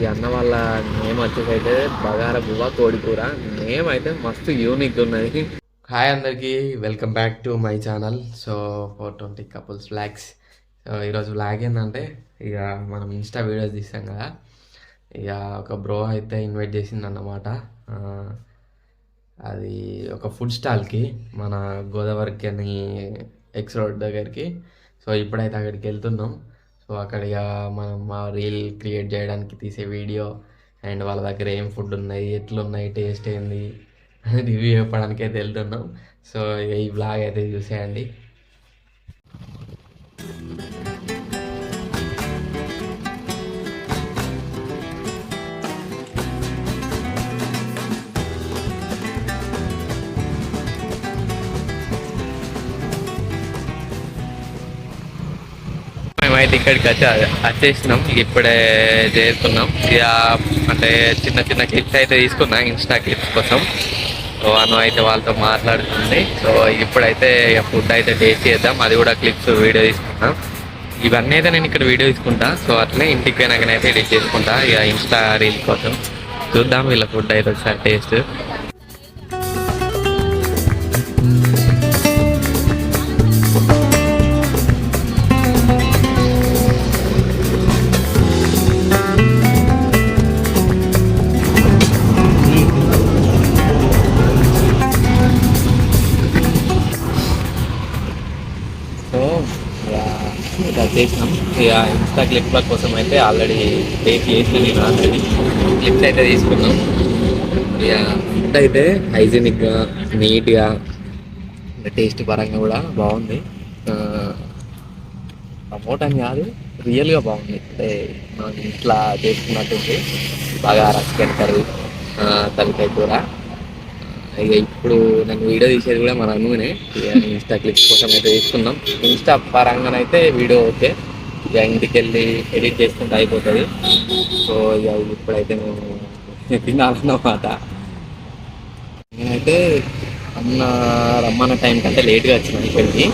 ఈ అన్న వాళ్ళ నేమ్ వచ్చేసి అయితే బగార బువ్వ కోడికూర నేమ్ అయితే మస్తు యూనిక్ ఉన్నది. హాయ్ అందరికీ welcome back to my channel so four twenty couples flags so ఈరోజు ఫ్లాగ్ ఏంటంటే ఇక మనం ఇన్స్టా వీడియోస్ తీసాం కదా. ఇక ఒక బ్రో అయితే ఇన్వైట్ చేసింది అన్నమాట అది ఒక ఫుడ్ స్టాల్కి మన గోదావరికి అని ఎక్స్ రోడ్ దగ్గరికి. సో ఇప్పుడైతే అక్కడికి వెళ్తున్నాం. సో అక్కడ ఇక మనం మా రీల్ క్రియేట్ చేయడానికి తీసే వీడియో అండ్ వాళ్ళ దగ్గర ఏం ఫుడ్ ఉన్నాయి ఎట్లున్నాయి టేస్ట్ ఏంది రివ్యూ చెప్పడానికి అయితే వెళ్తున్నాం. సో ఇక ఈ బ్లాగ్ అయితే చూసేయండి. మేమైతే ఇక్కడికి వచ్చి వచ్చేసినాం ఇప్పుడే చేస్తున్నాం ఇక అంటే చిన్న చిన్న క్లిప్స్ అయితే తీసుకున్నాం ఇన్స్టా క్లిప్స్ కోసం. సో అను అయితే వాళ్ళతో మాట్లాడుతుంది. సో ఇప్పుడైతే ఇక ఫుడ్ అయితే టేస్ట్ చేద్దాం. అది కూడా క్లిప్స్ వీడియో తీసుకున్నాం ఇవన్నీ అయితే నేను ఇక్కడ వీడియో తీసుకుంటా. సో అట్లనే ఇంటికి పోయినాకనైతే ఎడిట్ చేసుకుంటా. ఇక ఇన్స్టా రీల్ కోసం. చూద్దాం వీళ్ళ ఫుడ్ అయితే ఒకసారి టేస్ట్ చేసినాం. ఇక ఇన్స్టా క్లిప్ల కోసం అయితే ఆల్రెడీ టేస్ట్ చేసి నేను ఆల్రెడీ క్లిప్స్ అయితే తీసుకున్నాం. ఇక ఫుడ్ అయితే హైజీనిక్గా నీట్గా టేస్ట్ పరంగా కూడా బాగుంది. ప్రమోట్ అని కాదు రియల్గా బాగుంది. అంటే మనం ఇంట్లో చేసుకున్నట్టుంది బాగా చికెన్ కర్రీ తలకాయ కూర. ఇక ఇప్పుడు నేను వీడియో తీసేది కూడా మన ఇక ఇన్స్టా క్లిప్స్ కోసం అయితే తీసుకున్నాం ఇన్స్టా పరంగానైతే వీడియో ఓకే. ఇక ఇంటికి వెళ్ళి ఎడిట్ చేసుకుంటే అయిపోతుంది. సో ఇక ఇప్పుడైతే మేము తినాలన్నమాట. నేనైతే అన్న రమ్మన్న టైం కంటే లేట్గా వచ్చినాను ఇక్కడికి.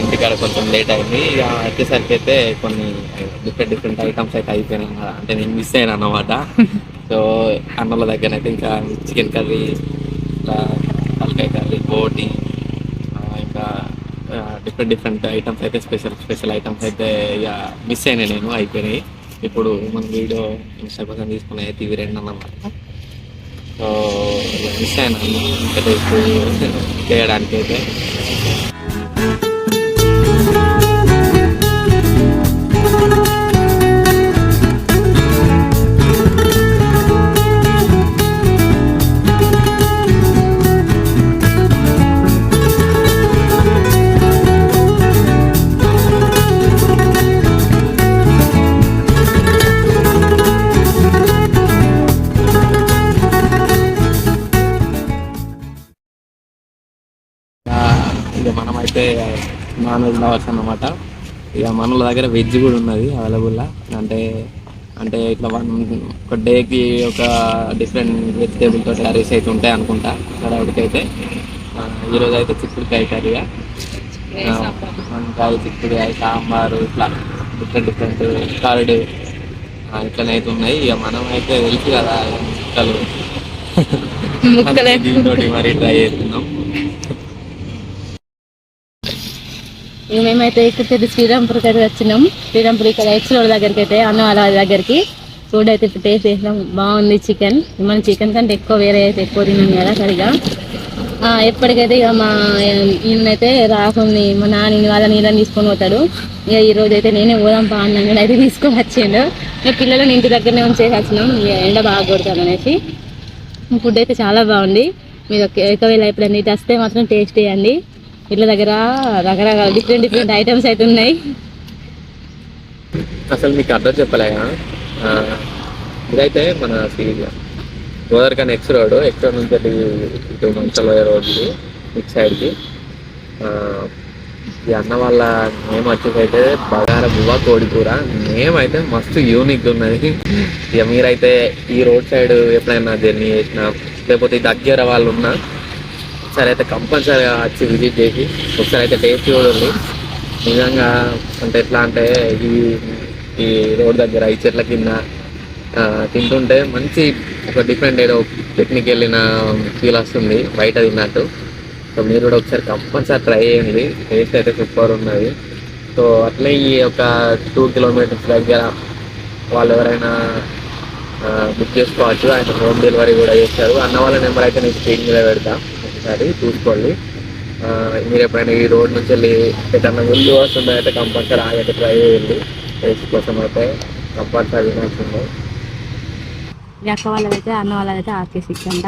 ఇంటికాడ కొంచెం లేట్ అయింది. ఇక వచ్చేసరికి అయితే కొన్ని డిఫరెంట్ డిఫరెంట్ ఐటమ్స్ అయితే అయిపోయినాయి. అంటే నేను మిస్ అయ్యాను అన్నమాట. సో అన్నల దగ్గర అయితే ఇంకా చికెన్ కర్రీ ఇంకా తలకాయ కర్రీ బోటి ఇంకా డిఫరెంట్ డిఫరెంట్ ఐటమ్స్ అయితే స్పెషల్ స్పెషల్ ఐటమ్స్ అయితే ఇక మిస్ అయినాయి నేను అయిపోయినాయి. ఇప్పుడు మన వీడియో ఇన్స్టాగ్రామ్ కోసం అయితే ఇవి రెండు అన్నమాట. సో మిస్ అయినా ఇంకా చేయడానికి అయితే ఇక మనమైతే నాన్ వెజ్ లవర్స్ అన్నమాట. ఇక మనల దగ్గర వెజ్ కూడా ఉన్నది అవైలబుల్లా అంటే అంటే ఇట్లా వన్ ఒక డేకి ఒక డిఫరెంట్ వెజిటేబుల్ తోటి కర్రీస్ అయితే ఉంటాయి అనుకుంటా. ఆ, ఈరోజు అయితే చిక్కుడుకాయ కర్రీ. వంకాయ చిక్కుడుకాయ సాంబారు ఇట్లా డిఫరెంట్ డిఫరెంట్ కర్డ్ ఇట్లనే అయితే ఉన్నాయి. ఇక మనం అయితే తెలుసు కదా ముక్కలు. ముక్కలే. దీంతో మరి ట్రై చేస్తున్నాం. ఇక మేమైతే ఇక్కడ శ్రీరాంపూర్కి అయితే వచ్చినాం. శ్రీరాంపూర్ ఇక్కడ ఎక్స్ రోడ్ దగ్గరికి అయితే అన్న వాళ్ళ దగ్గరికి. ఫుడ్ అయితే ఇప్పుడు టేస్ట్ చేసినాం. బాగుంది చికెన్ మనం చికెన్ కంటే ఎక్కువ వేరే అయితే ఎక్కువ తిన్నాం కదా సరిగా. ఎప్పటికైతే ఇక మా ఈయనైతే రాకుంది మా నాన్న వాళ్ళ నీళ్ళని తీసుకొని పోతాడు. ఇక ఈరోజు అయితే నేనే పోదాం పా అన్నాను అయితే తీసుకొని వచ్చిండు. ఇక పిల్లలని ఇంటి దగ్గరనే ఉంచేసి వచ్చినాం ఇక ఎండ బాగా కొడతాను అనేసి. ఫుడ్ అయితే చాలా బాగుంది. మీరు ఒకవేళ ఎప్పుడైనా వస్తే మాత్రం టేస్ట్ చేయండి. ఇట్ల దగ్గర రకరకాల డిఫరెంట్ డిఫరెంట్ ఐటమ్స్ అయితే ఉన్నాయి. అసలు మీకు అడ్రస్ చెప్పలేగా ఇదైతే మన గోదావరికన్ ఎక్స్ రోడ్ ఎక్స్ రోడ్ నుంచి ఇటు మంచలోయ రోడ్కి ఇటు సైడ్కి ఈ అన్న వాళ్ళ నేమ్ వచ్చేసైతే బగార బువ్వ కోడికూర నేమ్ అయితే మస్తు యూనిక్ ఉన్నది. ఇక మీరైతే ఈ రోడ్ సైడ్ ఎప్పుడైనా జర్నీ చేసినా లేకపోతే దగ్గర వాళ్ళు ఉన్నా ఒకసారి అయితే కంపల్సరీగా వచ్చి విజిట్ చేసి ఒకసారి అయితే టేస్ట్ చూడండి. నిజంగా అంటే ఎట్లా అంటే ఈ ఈ రోడ్ దగ్గర ఈ చెట్ల కింద తింటుంటే మంచి ఒక డిఫరెంట్ ఏదో పిక్నిక్ వెళ్ళిన ఫీల్ వస్తుంది బయట తిన్నట్టు. సో మీరు కూడా ఒకసారి కంపల్సరీ ట్రై చేయండి. టేస్ట్ అయితే సూపర్ ఉన్నది. సో అట్లే ఈ ఒక టూ కిలోమీటర్స్ దగ్గర వాళ్ళు ఎవరైనా బుక్ చేసుకోవచ్చు. ఆయన హోమ్ డెలివరీ కూడా చేస్తారు. అన్న వాళ్ళ నెంబర్ అయితే నేను స్క్రీన్ మీద పెడతాను ఒకసారి చూసుకోండి. మీరు ఎప్పుడైనా ఈ రోడ్ నుంచి వెళ్ళి ఎక్కడన్నా ముందు వస్తుందో? అయితే కంపల్సరీ ఆగైతే ట్రై చేయండి. టేస్ట్ కోసం అయితే కంపల్సరీ వినాల్సిందే అక్క వాళ్ళదైతే అన్న వాళ్ళదైతే ఆర్కేస్ ఇచ్చంట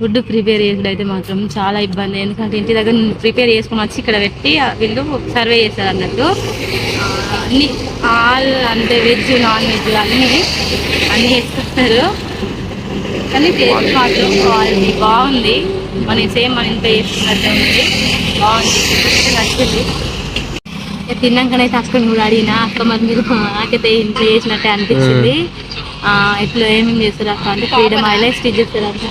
ఫుడ్ ప్రిపేర్ చేసుడు అయితే మాత్రం చాలా ఇబ్బంది. ఎందుకంటే ఇంటి దగ్గర ప్రిపేర్ చేసుకుని వచ్చి ఇక్కడ పెట్టి వీళ్ళు సర్వే చేస్తారు అన్నట్టు. అన్ని ఆల్ అంటే వెజ్ నాన్ వెజ్ అన్ని అన్ని వేసుకుంటారు కానీ టేస్ట్ మాత్రం క్వాలిటీ బాగుంది. మన సేమ్ మన ఇంట్లో చేసుకున్నట్టే ఉంది. బాగుంది. నచ్చింది. తిన్నాకనైతే అక్కని కూడా అడిగినా అక్క మరి మీరు నాకైతే ఇంట్లో చేసినట్టే అనిపించింది. ఇట్లా ఏమేమి చేస్తారు అక్క? అంటే ఫ్రీడమ్ ఆయిలే స్టిచ్ చేస్తారంట.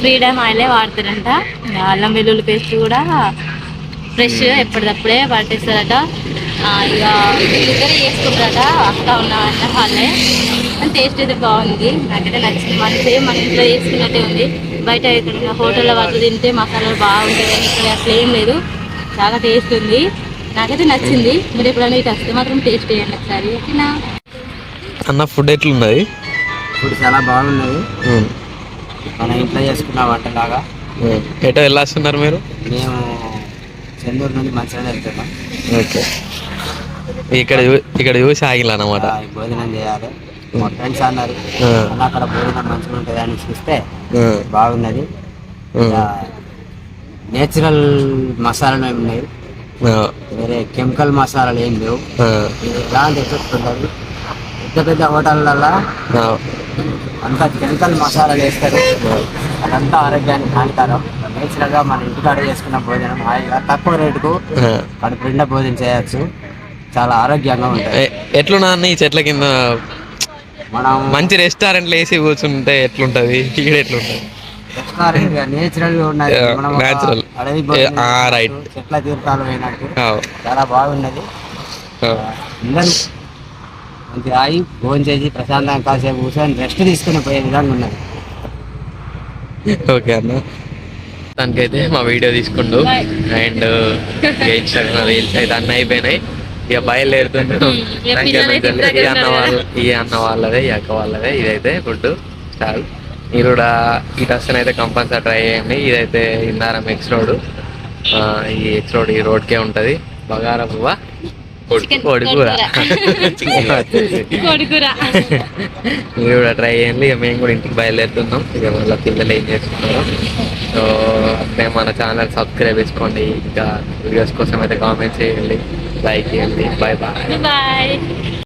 ఫ్రీడమ్ ఆయిలే వాడతారంట. అల్లం వెల్లుల్లి పేస్ట్ కూడా ఫ్రెష్ ఎప్పటిదప్పుడే పట్టేస్తారట ఇక ఇద్దరు చేసుకుంటారట అక్క ఉన్న అన్న వాళ్ళే. టేస్ట్ అయితే బాగుంది. నాకైతే నచ్చింది. మన సేమ్ మన ఇంట్లో చేసుకున్నట్టే ఉంది. బయట ఇక్కడ హోటల్లో వాటిలో తింటే మసాలాలు బాగుంటాయి. కానీ ఇక్కడ అసలు ఏం లేదు. చాలా టేస్ట్ ఉంది. నాకైతే నచ్చింది. మీరు ఎప్పుడైనా ఇటు వస్తే మాత్రం టేస్ట్ చేయండి ఒకసారి. ఓకేనా? అన్న ఫుడ్ ఎట్లున్నది ఇప్పుడు చాలా బాగున్నది మన ఇంట్లో చేసుకున్న వంటలాగా. ఎటో వెళ్ళొస్తున్నారు మీరు? మేము చెందూరు నుండి మంచిగా వెళ్తున్నాం. ఓకే. ఇక్కడ ఇక్కడ చూసి ఆగిలా అనమాట భోజనం చేయాలి. మా ఫ్రెండ్స్ అన్నారు అక్కడ భోజనం మంచిగా ఉంటుంది? అని చూస్తే బాగున్నది. నేచురల్ మసాలాలు ఏమి ఉన్నాయి వేరే కెమికల్ మసాలాలు ఏం లేవు. ఇది ఎలాంటి ఎఫెక్ట్ ఉండదు. పెద్ద పెద్ద హోటళ్ళల్లో అంతా కెమికల్ మసాలాలు వేస్తారు. అదంతా ఆరోగ్యానికి హానికరం. నేచురల్గా మన ఇంటికాడ చేసుకున్న భోజనం హాయిగా తక్కువ రేటుకు కడుపు నిండా భోజనం చేయొచ్చు. చాలా ఆరోగ్యంగా ఉంటుంది ఎట్లున్నా అన్న ఈ చెట్ల కింద? మనం మంచి రెస్టారెంట్లు వేసి కూర్చుంటే ఎట్లుంటది? ఇక్కడ ఎట్లుంటది? రెస్టారెంట్ నేచురల్ ఉన్నది. మనం. అడవి right. చెట్ల తీర్థాలు చాలా బాగున్నది. అందరూ ఆగి భోజనం చేసి ప్రశాంతంగా కాసేపు కూర్చొని రెస్ట్ తీసుకుని పోయే విధంగా ఉన్నది. ఓకే అన్న. దానికైతే మా వీడియో తీసుకుండు అండ్ రీల్స్ అయితే అన్న అయిపోయినాయి. ఇక బయలుదేరుతుంటాం ఈ అన్న వాళ్ళ ఈ అన్న వాళ్ళదే ఈ అక్క వాళ్ళదే. ఇదైతే ఫుడ్ స్టాల్ మీరు కూడా ఈ టస్సన్ అయితే కంపల్సరీ ట్రై చేయండి. ఇదైతే ఇందారం ఎక్స్ రోడ్ ఈ ఎక్స్ రోడ్ ఈ రోడ్కే ఉంటుంది. బగారా పువ్వ కోడికూర. మీరు కూడా ట్రై చేయండి. ఇక మేము కూడా ఇంటికి బయలుదేరుతున్నాం. ఇక మళ్ళీ పిల్లలు ఏం చేస్తున్నారు. సో అట్లే మన ఛానల్ సబ్స్క్రైబ్ చేసుకోండి. ఇంకా వీడియోస్ కోసం అయితే కామెంట్ చేయండి. Like and bye-bye. Bye-bye.